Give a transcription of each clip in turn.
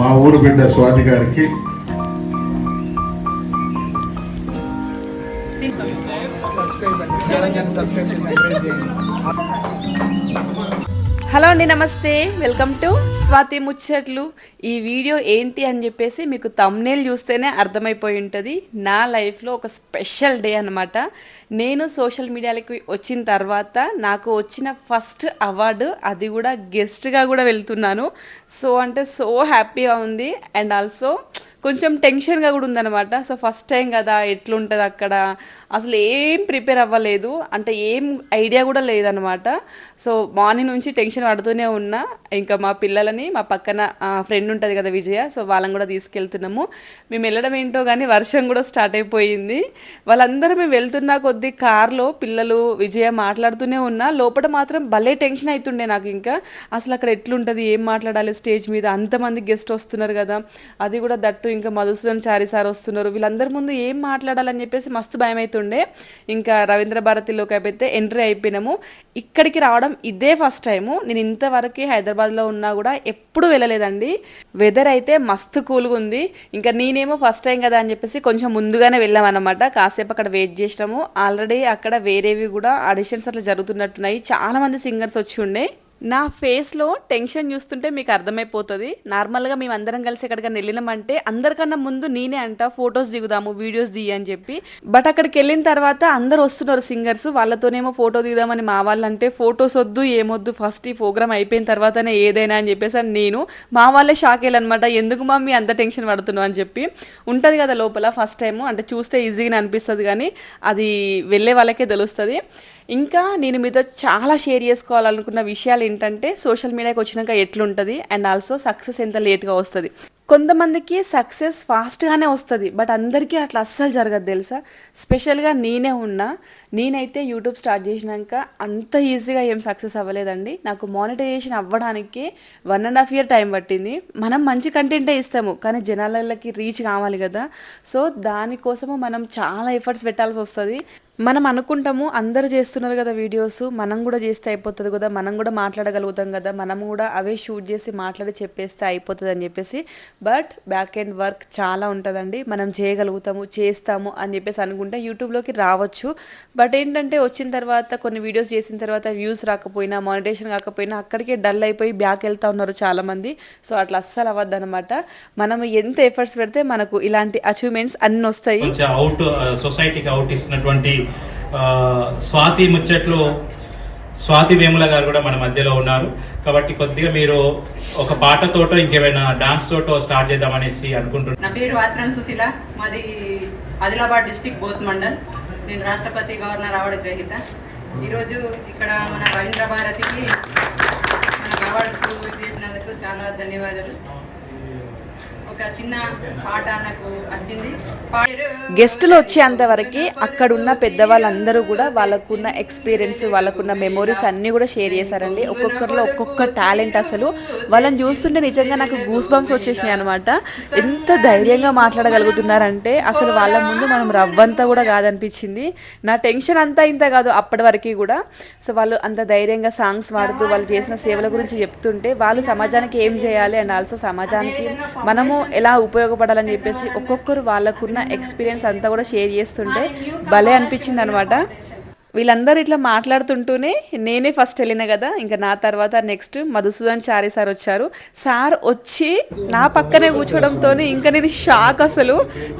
మా ఊరు బిడ్డ స్వాతి గారికి. సబ్స్క్రైబ్ సబ్స్క్రైబ్ చేసి హలో అండి నమస్తే. వెల్కమ్ టు స్వాతి ముచ్చట్లు. ఈ వీడియో ఏంటి అని చెప్పేసి మీకు తమ్నేల్ చూస్తేనే అర్థమైపోయి ఉంటుంది. నా లైఫ్లో ఒక స్పెషల్ డే అనమాట నేను సోషల్ మీడియాలకి వచ్చిన తర్వాత నాకు వచ్చిన ఫస్ట్ అవార్డు అది కూడా గెస్ట్గా కూడా వెళ్తున్నాను. సో అంటే సో హ్యాపీగా ఉంది. అండ్ ఆల్సో కొంచెం టెన్షన్గా కూడా ఉందన్నమాట. సో ఫస్ట్ టైం కదా ఎట్లుంటుంది అక్కడ? అసలు ఏం ప్రిపేర్ అవ్వలేదు. అంటే ఏం ఐడియా కూడా లేదనమాట సో మార్నింగ్ నుంచి టెన్షన్ పడుతూనే ఉన్నా. ఇంకా మా పిల్లలని మా పక్కన ఫ్రెండ్ ఉంటుంది కదా విజయ సో వాళ్ళని కూడా తీసుకెళ్తున్నాము. మేము వెళ్ళడం ఏంటో కానీ వర్షం కూడా స్టార్ట్ అయిపోయింది. వాళ్ళందరూ మేము వెళ్తున్న కొద్దీ కార్లో పిల్లలు విజయ మాట్లాడుతూనే ఉన్నా. లోపల మాత్రం భలే టెన్షన్ అవుతుండే నాకు ఇంకా. అసలు అక్కడ ఎట్లుంటుంది ఏం మాట్లాడాలి స్టేజ్ మీద? అంతమంది గెస్ట్ వస్తున్నారు కదా. అది కూడా దట్టు ఇంకా మధుసూదన్ చారి సార్ వస్తున్నారు. వీళ్ళందరి ముందు ఏం మాట్లాడాలని చెప్పేసి మస్తు భయం అవుతుండే ఇంకా రవీంద్ర భారతిలోకి అయితే ఎంట్రీ అయిపోయినాము. ఇక్కడికి రావడం ఇదే ఫస్ట్ టైము. నేను ఇంతవరకు హైదరాబాద్లో ఉన్నా కూడా ఎప్పుడు వెళ్ళలేదండి. వెదర్ అయితే మస్తు కూల్గా ఉంది. ఇంకా నేనేమో ఫస్ట్ టైం కదా అని చెప్పేసి కొంచెం ముందుగానే వెళ్ళామన్నమాట. కాసేపు అక్కడ వెయిట్ చేసినాము. ఆల్రెడీ అక్కడ వేరేవి కూడా ఆడిషన్స్ అట్లా జరుగుతున్నట్టున్నాయి. చాలా మంది సింగర్స్ వచ్చి ఉండే. నా ఫేస్లో టెన్షన్ చూస్తుంటే మీకు అర్థమైపోతుంది. నార్మల్గా మేము అందరం కలిసి ఎక్కడికైనా వెళ్ళినామంటే అందరికన్నా ముందు నేనే అంట ఫొటోస్ దిగుదాము వీడియోస్ దిగి అని చెప్పి. బట్ అక్కడికి వెళ్ళిన తర్వాత అందరు వస్తున్నారు సింగర్స్ వాళ్ళతోనేమో ఫోటో దిగుదామని మా వాళ్ళంటే ఫొటోస్ వద్దు ఏమొద్దు ఫస్ట్ ఈ ప్రోగ్రామ్ అయిపోయిన తర్వాతనే ఏదైనా అని చెప్పేసి అని నేను మా వాళ్ళే షాక్ అయ్యాలన్నమాట ఎందుకు మమ్మీ అంత టెన్షన్ పడుతున్నావు? అని చెప్పి. ఉంటుంది కదా లోపల ఫస్ట్ టైము అంటే చూస్తే ఈజీగానే అనిపిస్తుంది కానీ అది వెళ్ళే వాళ్ళకే తెలుస్తుంది. ఇంకా నేను మీతో చాలా షేర్ చేసుకోవాలనుకున్న విషయాలు ఏంటంటే సోషల్ మీడియాకి వచ్చినాక ఎట్లుంటుంది అండ్ ఆల్సో సక్సెస్ ఎంత లేట్గా వస్తుంది. కొంతమందికి సక్సెస్ ఫాస్ట్గానే వస్తుంది బట్ అందరికీ అట్లా అస్సలు జరగదు తెలుసా? స్పెషల్గా నేనే ఉన్నా నేనైతే యూట్యూబ్ స్టార్ట్ చేసినాక అంత ఈజీగా ఏం సక్సెస్ అవ్వలేదండి. నాకు మానిటైజేషన్ అవ్వడానికి one and half year time పట్టింది. మనం మంచి కంటెంటే ఇస్తాము కానీ జనాలకి రీచ్ కావాలి కదా. సో దానికోసము మనం చాలా ఎఫర్ట్స్ పెట్టాల్సి వస్తుంది. మనం అనుకుంటాము అందరు చేస్తున్నారు కదా వీడియోస్ మనం కూడా చేస్తే అయిపోతుంది కదా మనం కూడా మాట్లాడగలుగుతాం కదా మనం కూడా అవే షూట్ చేసి మాట్లాడి చెప్పేస్తే అయిపోతుంది అని చెప్పేసి. బట్ బ్యాక్ ఎండ్ వర్క్ చాలా ఉంటుందండి. మనం చేయగలుగుతాము చేస్తాము అని చెప్పేసి అనుకుంటే యూట్యూబ్లోకి రావచ్చు. బట్ ఏంటంటే వచ్చిన తర్వాత కొన్ని వీడియోస్ చేసిన తర్వాత వ్యూస్ రాకపోయినా మానిటేషన్ కాకపోయినా అక్కడికే డల్ అయిపోయి బ్యాక్ వెళ్తా ఉన్నారు చాలామంది. సో అట్లా అస్సలు అవ్వద్దు అనమాట మనం ఎంత ఎఫర్ట్స్ పెడితే మనకు ఇలాంటి అచీవ్మెంట్స్ అన్నీ వస్తాయి. అవుట్ సొసైటీకి అవుట్ ఇస్తున్నటువంటి స్వాతి ముచ్చట్లు స్వాతి వేముల గారు కూడా మన మధ్యలో ఉన్నారు. కాబట్టి కొద్దిగా మీరు ఒక పాటతోటో ఇంకేమైనా డాన్స్ తోటో స్టార్ట్ చేద్దామనేసి అనుకుంటున్నాను నా పేరు వాత్రన్ సుశీల. మాది ఆదిలాబాద్ డిస్టిక్ బోత్ మండల్. నేను రాష్ట్రపతి గవర్నర్ అవార్డు గ్రహీత. ఈరోజు ఇక్కడ మన రవీంద్ర భారతికి మనకు అవార్డు చేసినందుకు చాలా ధన్యవాదాలు. ఒక చిన్న పాట నాకు వచ్చింది. గెస్టులు వచ్చేంత వరకు అక్కడున్న పెద్దవాళ్ళందరూ కూడా వాళ్ళకున్న ఎక్స్పీరియన్స్ వాళ్ళకున్న మెమొరీస్ అన్నీ కూడా షేర్ చేశారండి. ఒక్కొక్కరిలో ఒక్కొక్క టాలెంట్ అసలు. వాళ్ళని చూస్తుంటే నిజంగా నాకు గూస్ బంప్స్ వచ్చేసినాయి అనమాట ఎంత ధైర్యంగా మాట్లాడగలుగుతున్నారంటే అసలు వాళ్ళ ముందు మనం రవ్వంతా కూడా కాదనిపించింది. నా టెన్షన్ అంతా ఇంత కాదు అప్పటి వరకు కూడా. సో వాళ్ళు అంత ధైర్యంగా సాంగ్స్ పాడుతూ వాళ్ళు చేసిన సేవల గురించి చెప్తుంటే వాళ్ళు సమాజానికి ఏం చేయాలి అండ్ ఆల్సో సమాజానికి మనము ఎలా ఉపయోగపడాలని చెప్పేసి ఒక్కొక్కరు వాళ్ళకున్న ఎక్స్పీరియన్స్ అంతా కూడా షేర్ చేస్తుంటే భలే అనిపించింది అనమాట వీళ్ళందరూ ఇట్లా మాట్లాడుతుంటూనే నేనే ఫస్ట్ వెళ్ళిన కదా ఇంకా నా తర్వాత నెక్స్ట్ మధుసూదన్ చారి సార్ వచ్చారు. సార్ వచ్చి నా పక్కనే కూర్చోవడంతో ఇంకా నేను షాక్ అసలు.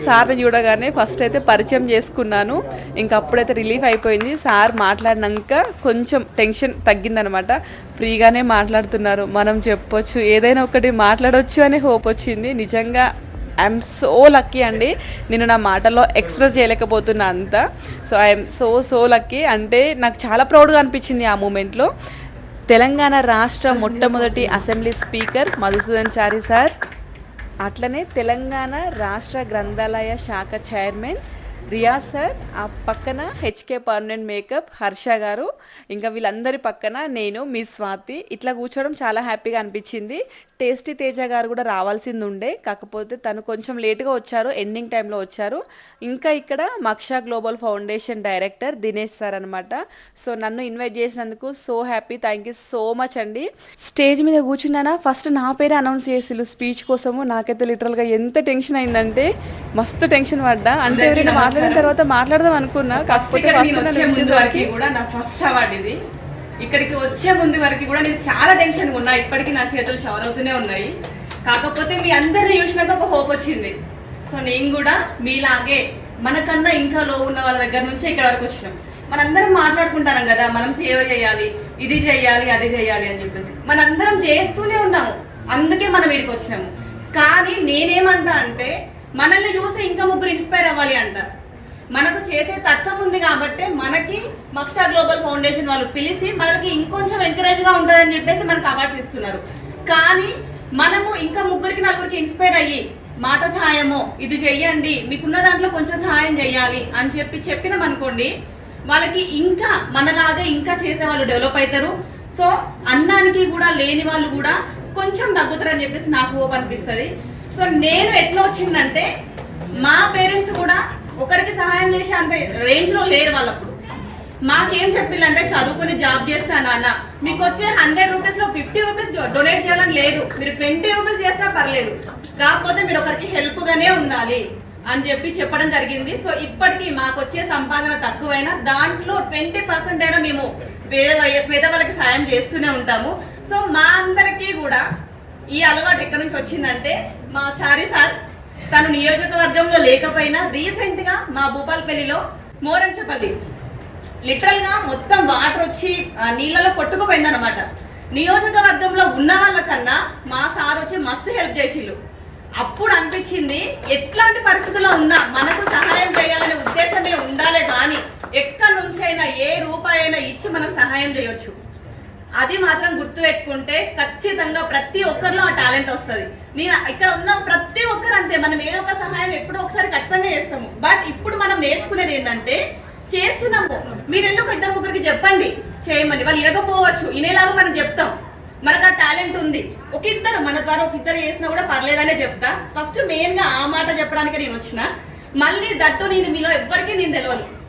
సార్ని చూడగానే ఫస్ట్ అయితే పరిచయం చేసుకున్నాను. ఇంకా అప్పుడైతే రిలీఫ్ అయిపోయింది. సార్ మాట్లాడినాక కొంచెం టెన్షన్ తగ్గిందనమాట. ఫ్రీగానే మాట్లాడుతున్నారు. మనం చెప్పొచ్చు ఏదైనా ఒకటి మాట్లాడొచ్చు అనే హోప్ వచ్చింది. నిజంగా ఐఎమ్ సో లక్కీ అండి. నేను నా మాటల్లో ఎక్స్ప్రెస్ చేయలేకపోతున్నా అంతా. So I'm so so lucky అంటే నాకు చాలా ప్రౌడ్గా అనిపించింది ఆ మూమెంట్లో తెలంగాణ రాష్ట్ర మొట్టమొదటి assembly speaker Madhusudan Chari sir. అట్లనే తెలంగాణ రాష్ట్ర గ్రంథాలయ శాఖ చైర్మన్ రియాజ్ సార్. ఆ పక్కన హెచ్కే పర్మనెంట్ మేకప్ హర్ష గారు. ఇంకా వీళ్ళందరి పక్కన నేను మీ స్వాతి. ఇట్లా కూర్చోవడం చాలా హ్యాపీగా అనిపించింది. టేస్టీ తేజ గారు కూడా రావాల్సింది ఉండే కాకపోతే తను కొంచెం లేట్గా వచ్చారు ఎండింగ్ టైంలో వచ్చారు. ఇంకా ఇక్కడ Maksha global foundation director Dinesh sir అనమాట సో నన్ను ఇన్వైట్ చేసినందుకు so happy thank you so much అండి. స్టేజ్ మీద కూర్చున్నానా? ఫస్ట్ నా పేరే అనౌన్స్ చేసిల్లు స్పీచ్ కోసము నాకైతే లిటరల్గా ఎంత టెన్షన్ అయిందంటే మస్తు టెన్షన్ పడ్డా. అంటే ఎవరైనా మాట్లాడిన తర్వాత మాట్లాడదాం అనుకున్నా కాకపోతే ఫస్ట్ కూడా నా ఫస్ట్ అవార్డు ఇది. ఇక్కడికి వచ్చే ముందు వరకు కూడా నేను చాలా టెన్షన్ ఉన్నా. ఇప్పటికీ నా చేతులు షవర్ అవుతూనే ఉన్నాయి. కాకపోతే మీ అందరిని చూసినాక ఒక హోప్ వచ్చింది. సో నేను కూడా మీలాగే మనకన్నా ఇంకా లో ఉన్న వాళ్ళ దగ్గర నుంచి ఇక్కడ వరకు వచ్చినాం. మనందరం మాట్లాడుకుంటాం కదా మనం సేవ చేయాలి ఇది చేయాలి అది చేయాలి అని చెప్పేసి. మనందరం చేస్తూనే ఉన్నాము. అందుకే మనం వీడికి వచ్చినాము. కానీ నేనేమంటా అంటే మనల్ని చూసి ఇంకా ముగ్గురు ఇన్స్పైర్ అవ్వాలి అంట. మనకు చేసే తత్వం ఉంది కాబట్టి మనకి మక్షా గ్లోబల్ ఫౌండేషన్ వాళ్ళు పిలిచి మనకి ఇంకొంచెం ఎంకరేజ్గా ఉంటుందని చెప్పేసి మనకు అవార్డ్స్ ఇస్తున్నారు. కానీ మనము ఇంకా ముగ్గురికి నలుగురికి ఇన్స్పైర్ అయ్యి మాట సహాయము ఇది చెయ్యండి మీకున్న దాంట్లో కొంచెం సహాయం చేయాలి అని చెప్పి చెప్పినాం అనుకోండి వాళ్ళకి ఇంకా మనలాగా ఇంకా చేసే వాళ్ళు డెవలప్ అవుతారు. సో అన్నానికి కూడా లేని వాళ్ళు కూడా కొంచెం తగ్గుతారని చెప్పేసి నాకు హోప్ అనిపిస్తుంది. సో నేను ఎట్లా వచ్చిందంటే మా పేరెంట్స్ కూడా ఒకరికి సహాయం చేసే అంత రేంజ్లో లేరు వాళ్ళప్పుడు. మాకేం చెప్పిల్లంటే చదువుకుని జాబ్ చేస్తా నాన్న. మీకు వచ్చే హండ్రెడ్ రూపీస్లో ఫిఫ్టీ రూపీస్ డొనేట్ చేయాలని లేదు. మీరు ట్వంటీ రూపీస్ చేసినా పర్లేదు. కాకపోతే మీరు ఒకరికి హెల్ప్ గానే ఉండాలి అని చెప్పి చెప్పడం జరిగింది. సో ఇప్పటికి మాకు వచ్చే సంపాదన తక్కువైనా దాంట్లో ట్వంటీ పర్సెంట్ అయినా మేము పేద పేదవాళ్ళకి సాయం చేస్తూనే ఉంటాము. సో మా అందరికీ కూడా ఈ అలవాటు ఎక్కడి నుంచి వచ్చిందంటే మా చారీ సార్ తను నియోజకవర్గంలో లేకపోయినా రీసెంట్గా మా భూపాల్పల్లిలో మోరంచపల్లి లిటరల్గా మొత్తం వాటర్ వచ్చి నీళ్ళలో కొట్టుకుపోయింది అనమాట నియోజకవర్గంలో ఉన్న వాళ్ళకన్నా మా సార్ వచ్చి మస్తు హెల్ప్ చేసిళ్ళు అప్పుడు అనిపించింది ఎట్లాంటి పరిస్థితుల్లో ఉన్నా మనకు సహాయం చేయాలనే ఉద్దేశమే ఉండాలి కానీ ఎక్కడి నుంచైనా ఏ రూపాయైనా ఇచ్చి మనం సహాయం చేయొచ్చు. అది మాత్రం గుర్తు పెట్టుకుంటే ఖచ్చితంగా ప్రతి ఒక్కరిలో ఆ టాలెంట్ వస్తుంది. నేను ఇక్కడ ఉన్న ప్రతి ఒక్కరు అంతే మనం ఏదో ఒక సహాయం ఎప్పుడో ఒకసారి ఖచ్చితంగా చేస్తాము. బట్ ఇప్పుడు మనం నేర్చుకునేది ఏంటంటే చేస్తున్నాము. మీరు ఎందుకు ఒక ఇద్దరు ముగ్గురికి చెప్పండి? చేయమని. వాళ్ళు ఇరకపోవచ్చు ఇనేలాగా మనం చెప్తాం. మనకు ఆ టాలెంట్ ఉంది. ఒక ఇద్దరు మన ద్వారా ఒక ఇద్దరు చేసినా కూడా పర్లేదనే చెప్తా. ఫస్ట్ మెయిన్గా ఆ మాట చెప్పడానికి నేను వచ్చిన. మళ్ళీ దట్టు నేను మీలో ఎవ్వరికీ నేను తెలియదు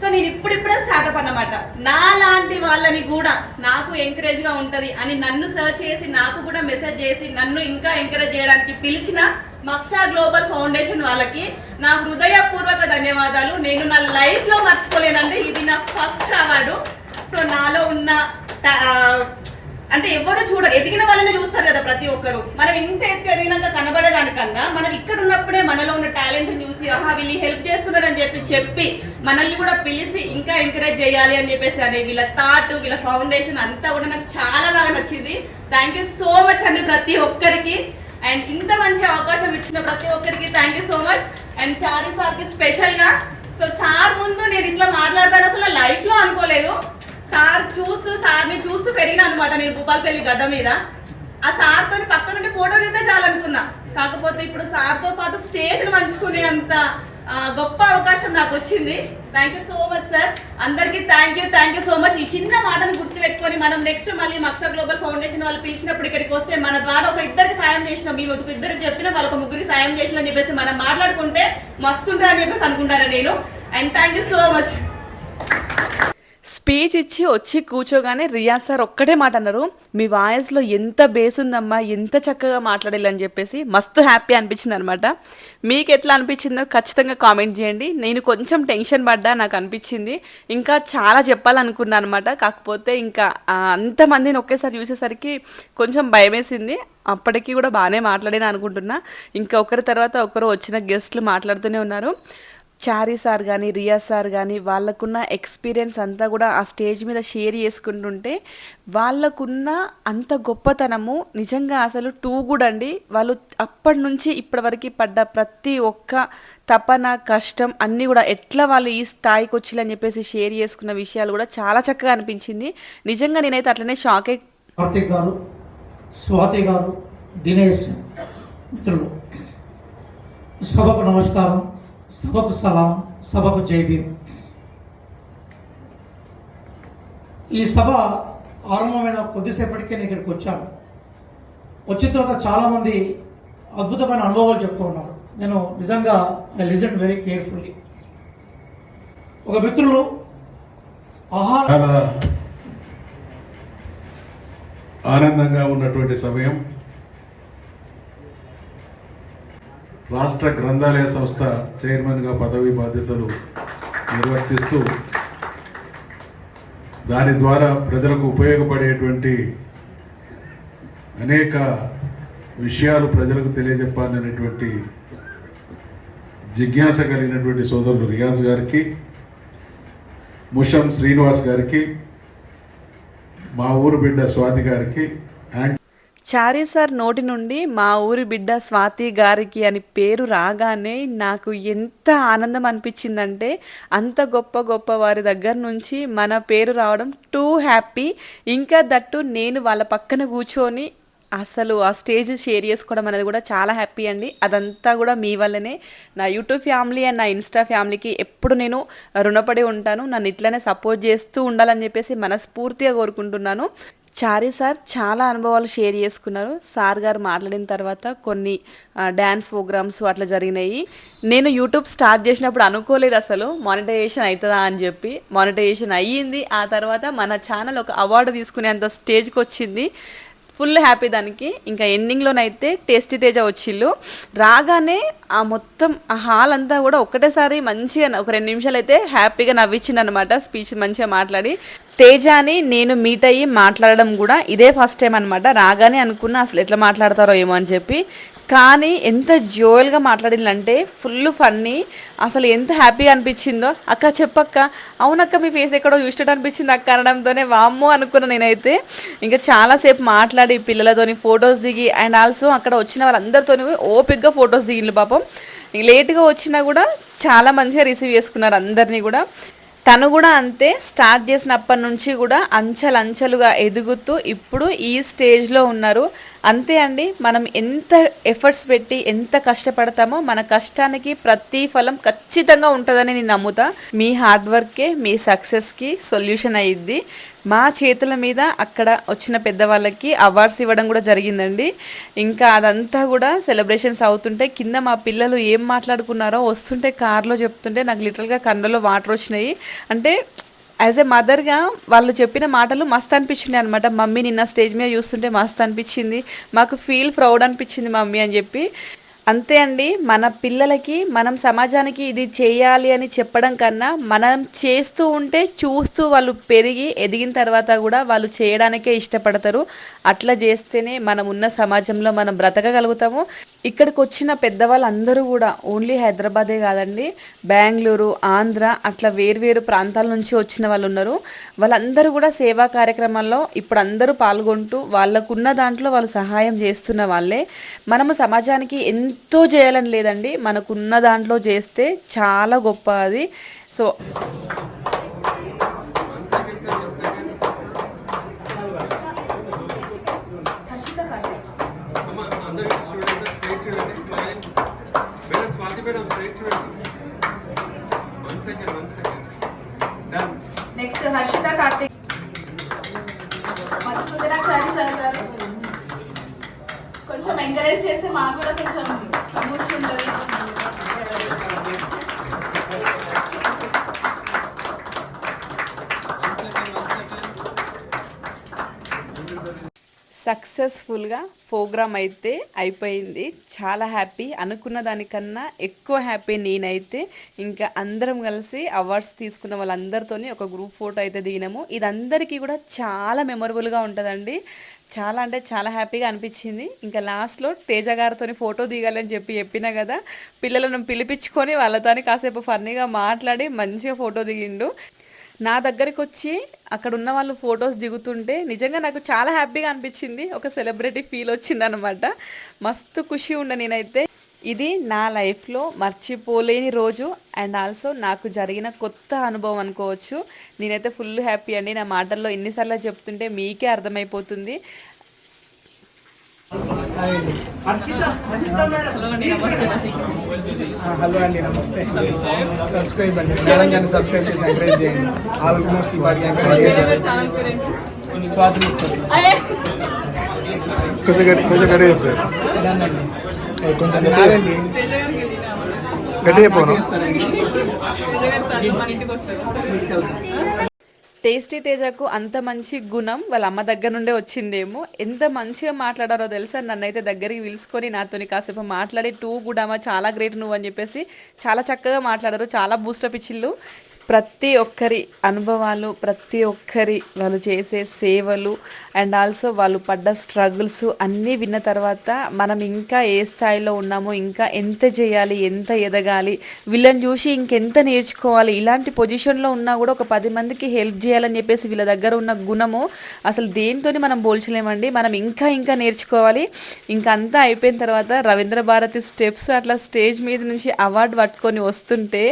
సో నేను ఇప్పుడిప్పుడే స్టార్ట్అప్ అన్నమాట. నా లాంటి వాళ్ళని కూడా నాకు ఎంకరేజ్గా ఉంటది అని నన్ను సర్చ్ చేసి నాకు కూడా మెసేజ్ చేసి నన్ను ఇంకా ఎంకరేజ్ చేయడానికి పిలిచిన మక్షా గ్లోబల్ ఫౌండేషన్ వాళ్ళకి నా హృదయపూర్వక ధన్యవాదాలు. నేను నా లైఫ్లో ఇది నా ఫస్ట్ అవార్డు సో నాలో ఉన్న అంటే ఎవరు చూడ ఎదిగిన వాళ్ళని చూస్తారు కదా ప్రతి ఒక్కరు. మనం ఇంత ఎత్తు ఎదిగినాక కనబడేదానికన్నా మనం ఇక్కడ ఉన్నప్పుడే మనలో ఉన్న టాలెంట్ చూసి ఆహా వీళ్ళు హెల్ప్ చేస్తున్నారని చెప్పి చెప్పి మనల్ని కూడా పిలిచి ఇంకా ఎంకరేజ్ చేయాలి అని చెప్పేసి అనే వీళ్ళ థాట్ వీళ్ళ ఫౌండేషన్ అంతా కూడా నాకు చాలా బాగా నచ్చింది. థ్యాంక్ యూ సో మచ్ అండి ప్రతి ఒక్కరికి. అండ్ ఇంత మంచి అవకాశం ఇచ్చిన ప్రతి ఒక్కరికి thank you so much and Chari సార్కి స్పెషల్గా సో సార్ ముందు నేను ఇట్లా మాట్లాడతాను అసలు లైఫ్లో అనుకోలేదు. సార్ చూస్తూ సార్ని చూస్తూ పెరిగిన అనమాట నేను భూపాలపల్లి గడ్డ మీద. ఆ సార్ తోని పక్క నుండి ఫోటో దిగితే చాలనుకున్నా. కాకపోతే ఇప్పుడు సార్తో పాటు స్టేజ్ మంచుకునే అంత గొప్ప అవకాశం నాకు వచ్చింది. Thank you so much sir అందరికీ thank you thank you so much ఈ చిన్న మాటను గుర్తు పెట్టుకొని మనం నెక్స్ట్ మళ్ళీ మక్ష గ్లోబల్ ఫౌండేషన్ వాళ్ళు పిలిచినప్పుడు ఇక్కడికి వస్తే మన ద్వారా ఒక ఇద్దరికి సాయం చేసిన మీ ఒక ఇద్దరికి చెప్పిన వాళ్ళొక ముగ్గురికి సాయం చేసిన అని చెప్పేసి మనం మాట్లాడుకుంటే మస్తుంటుంది అని చెప్పేసి అనుకుంటాను నేను. And thank you so much speech ఇచ్చి వచ్చి కూర్చోగానే రియాజ్ సార్ ఒక్కటే మాట అన్నారు. మీ వాయిస్లో ఎంత బేస్ ఉందమ్మా ఎంత చక్కగా మాట్లాడాలి అని చెప్పేసి మస్తు హ్యాపీ అనిపించింది అనమాట మీకు ఎట్లా అనిపించిందో ఖచ్చితంగా కామెంట్ చేయండి. నేను కొంచెం టెన్షన్ పడ్డా నాకు అనిపించింది. ఇంకా చాలా చెప్పాలనుకున్నాను అనమాట కాకపోతే ఇంకా అంతమందిని ఒకేసారి చూసేసరికి కొంచెం భయం వేసింది అప్పటికి కూడా బాగానే మాట్లాడాను అనుకుంటున్నా. ఇంకా ఒకరి తర్వాత ఒకరు వచ్చిన గెస్ట్లు మాట్లాడుతూనే ఉన్నారు. చారీ సార్ కానీ రియా సార్ కానీ వాళ్ళకున్న ఎక్స్పీరియన్స్ అంతా కూడా ఆ స్టేజ్ మీద షేర్ చేసుకుంటుంటే వాళ్ళకున్న అంత గొప్పతనము నిజంగా అసలు టూ గుడ్ అండి. వాళ్ళు అప్పటి నుంచి ఇప్పటివరకు పడ్డ ప్రతి ఒక్క తపన కష్టం అన్నీ కూడా ఎట్లా వాళ్ళు ఈ స్థాయికి వచ్చిందని చెప్పేసి షేర్ చేసుకున్న విషయాలు కూడా చాలా చక్కగా అనిపించింది. నిజంగా నేనైతే అట్లనే షాక్ అయి కార్తిక్ గారు స్వాతి గారు దినేష్ మిత్రులు సభకు నమస్కారం. సభకు సలాం సభకు జైబీం ఈ సభ ఆరంభమైన కొద్దిసేపటికే నేను ఇక్కడికి వచ్చాను. వచ్చిన తర్వాత చాలామంది అద్భుతమైన అనుభవాలు చెప్తూ ఉన్నారు. నేను నిజంగా ఐ లిజన్ వెరీ కేర్ఫుల్లీ. ఒక మిత్రులు ఆహార ఆనందంగా ఉన్నటువంటి సమయం. రాష్ట్ర గ్రంథాలయ సంస్థ చైర్మన్గా పదవి బాధ్యతలు నిర్వర్తిస్తూ దాని ద్వారా ప్రజలకు ఉపయోగపడేటువంటి అనేక విషయాలు ప్రజలకు తెలియజెప్పాలనేటువంటి జిజ్ఞాస కలిగినటువంటి సోదరులు రియాజ్ గారికి ముషం శ్రీనివాస్ గారికి మా ఊరు బిడ్డ స్వాతి గారికి అండ్ చారీ సార్ నోటి నుండి మా ఊరి బిడ్డ స్వాతి గారికి అని పేరు రాగానే నాకు ఎంత ఆనందం అనిపించిందంటే అంత గొప్ప గొప్ప వారి దగ్గర నుంచి మన పేరు రావడం టూ హ్యాపీ. ఇంకా దట్టు నేను వాళ్ళ పక్కన కూర్చొని అసలు ఆ స్టేజ్ షేర్ చేసుకోవడం అనేది కూడా చాలా హ్యాపీ అండి. అదంతా కూడా మీ వల్లనే. నా యూట్యూబ్ ఫ్యామిలీ అండ్ నా ఇన్స్టా ఫ్యామిలీకి ఎప్పుడు నేను రుణపడి ఉంటాను. నన్ను ఇట్లనే సపోర్ట్ చేస్తూ ఉండాలని చెప్పేసి మనస్ఫూర్తిగా కోరుకుంటున్నాను. చారీ సార్ చాలా అనుభవాలు షేర్ చేసుకున్నారు. సార్ గారు మాట్లాడిన తర్వాత కొన్ని డ్యాన్స్ ప్రోగ్రామ్స్ అట్లా జరిగినాయి. నేను యూట్యూబ్ స్టార్ట్ చేసినప్పుడు అనుకోలేదు అసలు మానిటైజేషన్ అవుతుందా అని చెప్పి. మానిటైజేషన్ అయ్యింది. ఆ తర్వాత మన ఛానల్ ఒక అవార్డు తీసుకునేంత స్టేజ్కి వచ్చింది. ఫుల్ హ్యాపీ దానికి. ఇంకా ఎండింగ్లోనైతే టేస్టీ తేజ వచ్చిళ్ళు రాగానే ఆ మొత్తం ఆ హాల్ అంతా కూడా ఒక్కటేసారి మంచిగా ఒక రెండు నిమిషాలు అయితే హ్యాపీగా నవ్వించింది అనమాట స్పీచ్ మంచిగా మాట్లాడి. తేజాని నేను మీట్ అయ్యి మాట్లాడడం కూడా ఇదే ఫస్ట్ టైం అనమాట రాగానే అనుకున్నా అసలు ఎట్లా మాట్లాడతారో ఏమో అని చెప్పి. కానీ ఎంత జోయల్గా మాట్లాడిందంటే ఫుల్ ఫన్నీ. అసలు ఎంత హ్యాపీగా అనిపించిందో. అక్క చెప్పక్క అవునక్క మీ ఫేస్ ఎక్కడో చూసినట్టు అనిపించింది అక్క అనడంతోనే వామ్మో అనుకున్నా నేనైతే. ఇంకా చాలాసేపు మాట్లాడి పిల్లలతోని ఫొటోస్ దిగి అండ్ ఆల్సో అక్కడ వచ్చిన వాళ్ళందరితోని ఓపిక్గా ఫొటోస్ దిగిండు పాపం. లేట్గా వచ్చినా కూడా చాలా మంచిగా రిసీవ్ చేసుకున్నారు అందరినీ కూడా. తను కూడా అంతే స్టార్ట్ చేసినప్పటి నుంచి కూడా అంచెలంచెలుగా ఎదుగుతూ ఇప్పుడు ఈ స్టేజ్లో ఉన్నారు. అంతే అండి మనం ఎంత ఎఫర్ట్స్ పెట్టి ఎంత కష్టపడతామో మన కష్టానికి ప్రతి ఫలం ఖచ్చితంగా ఉంటుందని నేను నమ్ముతా. మీ హార్డ్ వర్కే మీ సక్సెస్కి సొల్యూషన్ అయ్యిద్ది మా చేతుల మీద అక్కడ వచ్చిన పెద్దవాళ్ళకి అవార్డ్స్ ఇవ్వడం కూడా జరిగిందండి. ఇంకా అదంతా కూడా సెలబ్రేషన్స్ అవుతుంటే కింద మా పిల్లలు ఏం మాట్లాడుకున్నారో వస్తుంటే కార్లో చెప్తుంటే నాకు లిటరల్గా కన్నులో వాటర్ వచ్చినాయి. అంటే యాజ్ ఎ మదర్గా వాళ్ళు చెప్పిన మాటలు మస్తు అనిపించినాయి అనమాట మమ్మీ నిన్న స్టేజ్ మీద చూస్తుంటే మస్తు అనిపించింది. మాకు ఫీల్ ప్రౌడ్ అనిపించింది మమ్మీ అని చెప్పి. అంతే అండి. మన పిల్లలకి మనం సమాజానికి ఇది చేయాలి అని చెప్పడం కన్నా మనం చేస్తూ ఉంటే చూస్తూ వాళ్ళు పెరిగి ఎదిగిన తర్వాత కూడా వాళ్ళు చేయడానికే ఇష్టపడతారు. అట్లా చేస్తేనే మనం ఉన్న సమాజంలో మనం బ్రతకగలుగుతాము. ఇక్కడికి వచ్చిన పెద్దవాళ్ళందరూ కూడా ఓన్లీ హైదరాబాదే కాదండి బెంగళూరు ఆంధ్ర అట్లా వేరువేరు ప్రాంతాల నుంచి వచ్చిన వాళ్ళు ఉన్నారు వాళ్ళందరూ కూడా సేవా కార్యక్రమాల్లో ఇప్పుడు అందరూ పాల్గొంటూ వాళ్ళకున్న దాంట్లో వాళ్ళు సహాయం చేస్తున్న వాళ్ళే. మనము సమాజానికి ఎంతో చేయాలని లేదండి మనకున్న దాంట్లో చేస్తే చాలా గొప్ప అది సో అందరికి స్టూడెంట్స్ స్ట్రైట్ చూడండి smile madam Swathi madam straight చూడండి one second one second done next Harshitha Karthik. Madhusudanachari sir garu కొంచెం ఎంకరేజ్ చేస్తే మాకు కూడా కొంచెం బూస్ట్ ఉంటుంది. సక్సెస్ఫుల్గా ప్రోగ్రామ్ అయితే అయిపోయింది. చాలా హ్యాపీ. అనుకున్న దానికన్నా ఎక్కువ హ్యాపీ నేనైతే ఇంకా అందరం కలిసి అవార్డ్స్ తీసుకున్న వాళ్ళందరితోని ఒక గ్రూప్ ఫోటో అయితే దిగినాము. ఇది అందరికీ కూడా చాలా మెమొరబుల్గా ఉంటుందండి. చాలా అంటే చాలా హ్యాపీగా అనిపించింది. ఇంకా లాస్ట్లో తేజ గారితో ఫోటో దిగాలని చెప్పి చెప్పినా కదా పిల్లలను పిలిపించుకొని వాళ్ళతోని కాసేపు ఫన్నీగా మాట్లాడి మంచిగా ఫోటో దిగిండు. నా దగ్గరికి వచ్చి అక్కడ ఉన్న వాళ్ళు ఫొటోస్ దిగుతుంటే నిజంగా నాకు చాలా హ్యాపీగా అనిపించింది. ఒక సెలబ్రిటీ ఫీల్ వచ్చిందనమాట మస్తు ఖుషి ఉండ నేనైతే. ఇది నా లైఫ్లో మర్చిపోలేని రోజు అండ్ ఆల్సో నాకు జరిగిన కొత్త అనుభవం అనుకోవచ్చు. నేనైతే ఫుల్ హ్యాపీ అండి. నా మాటల్లో ఎన్నిసార్లు చెప్తుంటే మీకే అర్థమైపోతుంది. హలో అండి నమస్తే. సబ్స్క్రైబ్ అండి. గారిని సబ్స్క్రైబ్ చేసి ఎంకరేజ్ చేయండి. ఆల్మోస్ట్. కొంచెం గట్టి కొంచెం గట్టి చెప్తారు కొంచెం రాదండి గట్టి చెప్పను టేస్టీ తేజకు అంత మంచి గుణం వాళ్ళ అమ్మ దగ్గర నుండే వచ్చిందేమో. ఎంత మంచిగా మాట్లాడారో తెలుసా? నన్నైతే దగ్గరికి పిలుచుకొని నాతోని కాసేపు మాట్లాడి టూ కూడా అమ్మ చాలా గ్రేట్ నువ్వు అని చెప్పేసి చాలా చక్కగా మాట్లాడారు చాలా బూస్టప్ ఇచ్చిళ్ళు. ప్రతి ఒక్కరి అనుభవాలు ప్రతి ఒక్కరి వాళ్ళు చేసే సేవలు అండ్ ఆల్సో వాళ్ళు పడ్డ స్ట్రగుల్స్ అన్నీ విన్న తర్వాత మనం ఇంకా ఏ స్థాయిలో ఉన్నామో ఇంకా ఎంత చేయాలి ఎంత ఎదగాలి వీళ్ళని చూసి ఇంకెంత నేర్చుకోవాలి ఇలాంటి పొజిషన్లో ఉన్నా కూడా ఒక పది మందికి హెల్ప్ చేయాలని చెప్పేసి వీళ్ళ దగ్గర ఉన్న గుణము అసలు దేంతో మనం పోల్చలేమండి మనం ఇంకా ఇంకా నేర్చుకోవాలి. ఇంకా అంతా అయిపోయిన తర్వాత రవీంద్ర భారతి స్టెప్స్ అట్లా స్టేజ్ మీద నుంచి అవార్డు పట్టుకొని వస్తుంటే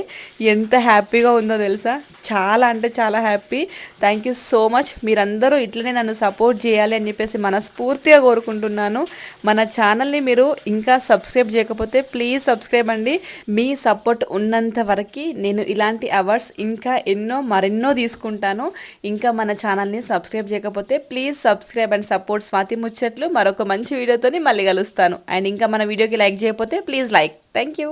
ఎంత హ్యాపీగా ఉందో తెలుసా? చాలా అంటే చాలా happy thank you so much మీరందరూ ఇట్లనే నన్ను సపోర్ట్ చేయాలి అని చెప్పేసి మనస్ఫూర్తిగా కోరుకుంటున్నాను. మన ఛానల్ని మీరు ఇంకా సబ్స్క్రైబ్ చేయకపోతే ప్లీజ్ సబ్స్క్రైబ్ అండి. మీ సపోర్ట్ ఉన్నంత వరకు నేను ఇలాంటి అవార్డ్స్ ఇంకా ఎన్నో మరెన్నో తీసుకుంటాను. ఇంకా మన ఛానల్ని సబ్స్క్రైబ్ చేయకపోతే please subscribe and support Swathi ముచ్చట్లు. మరొక మంచి వీడియోతోని మళ్ళీ కలుస్తాను. అండ్ ఇంకా మన వీడియోకి లైక్ చేయకపోతే ప్లీజ్ లైక్ థ్యాంక్ యూ